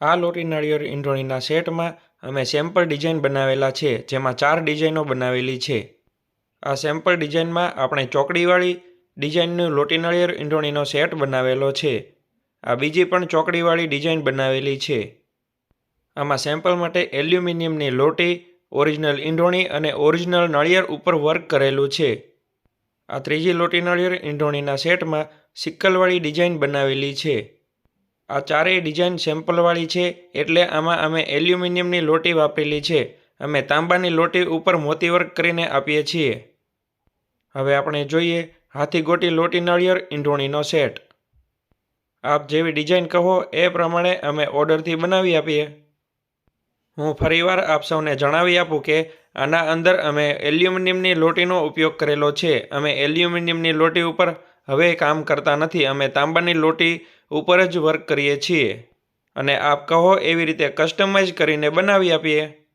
આ લોટી નળિયેર ઈંડોણીના સેટમાં અમે સેમ્પલ ડિઝાઇન બનાવેલા છે, જેમાં ચાર ડિઝાઇનો બનાવેલી છે. આ સેમ્પલ ડિઝાઇનમાં આપણે ચોકડીવાળી ડિઝાઇનનું લોટી નાળિયેર ઈંડોણીનો સેટ બનાવેલો છે. આ બીજી પણ ચોકડીવાળી ડિઝાઇન બનાવેલી છે. આમાં સેમ્પલ માટે એલ્યુમિનિયમની લોટી, ઓરિજિનલ ઈંડોણી અને ઓરિજિનલ નળિયેર ઉપર વર્ક કરેલું છે. આ ત્રીજી લોટી નળિયેર ઈંડોણીના સેટમાં સિક્કલવાળી ડિઝાઇન બનાવેલી છે. આ ચારેય ડિઝાઇન સેમ્પલવાળી છે, એટલે આમાં અમે એલ્યુમિનિયમની લોટી વાપરેલી છે. અમે તાંબાની લોટી ઉપર મોતી વર્ક કરીને આપીએ છીએ. હવે આપણે જોઈએ હાથીગોટી લોટી નાળિયેર ઈંઢોણીનો સેટ. આપ જેવી ડિઝાઇન કહો, એ પ્રમાણે અમે ઓર્ડરથી બનાવી આપીએ. હું ફરીવાર આપ સૌને જણાવી આપું કે, આના અંદર અમે એલ્યુમિનિયમની લોટીનો ઉપયોગ કરેલો છે. અમે એલ્યુમિનિયમની લોટી ઉપર હવે કામ કરતા નથી. અમે તાંબાની લોટી ઉપર જ વર્ક કરીએ છીએ. અને આપ કહો એવી રીતે કસ્ટમાઇઝ કરીને બનાવી આપીએ.